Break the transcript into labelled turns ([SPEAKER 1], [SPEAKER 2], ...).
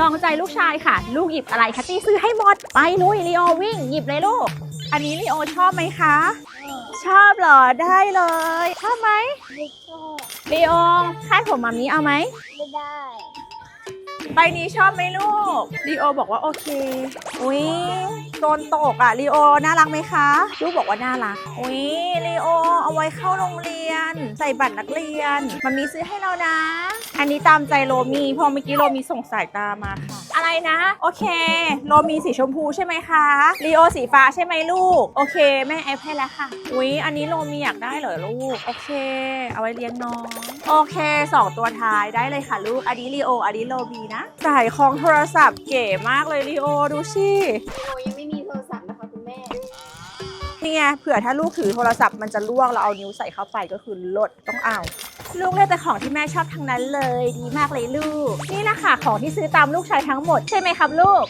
[SPEAKER 1] ลองใจลูกชายค่ะ ลูกหยิบอะไรแคตตี้ซื้อให้หมด ไปลุยลีโอวิ่งหยิบเลยลูก อันนี้ลีโอชอบไหมคะ ชอบเหรอ ได้เลย ชอบไหม
[SPEAKER 2] ไม่ชอบ
[SPEAKER 1] ลีโอคาดผมมามีเอาไหม
[SPEAKER 2] ไม่ได้
[SPEAKER 1] ใบนี้ชอบไหมลูกลีโอบอกว่าโอเคอุ้ย โดนตกอะลีโอน่ารักไหมคะลูกบอกว่าน่ารักอุ้ยลีโอเอาไว้เข้าโรงเรียน ใส่บัตรนักเรียนมันมีซื้อให้เรานะ อันนี้ตามใจโรมีพอเมื่อกี้โรมีส่งสายตามาค่ะ อะไรนะ โอเค โรมีสีชมพูใช่ไหมคะลีโอสีฟ้าใช่ไหมลูก โอเค แม่แอปให้แล้วค่ะอุ้ยอันนี้โรมีอยากได้เหรอลูก โอเค เอาไว้เลี้ยงน้องโอเคสองตัวท้ายได้เลยค่ะลูกอันนี้ลีโออันนี้โรมีนะสายของโทรศัพท์เก๋มากเลยลีโอดูสิ
[SPEAKER 2] โอ้ย นี่
[SPEAKER 1] ไงเผื่อถ้าลูกถือโทรศัพท์มันจะล่วงเราเอานิ้วใส่เข้าไปก็คือลดต้องเอา ลูกเลือกแต่ของที่แม่ชอบทั้งนั้นเลย ดีมากเลยลูก นี่นะคะของที่ซื้อตามลูกชายทั้งหมดใช่ไหมครับลูก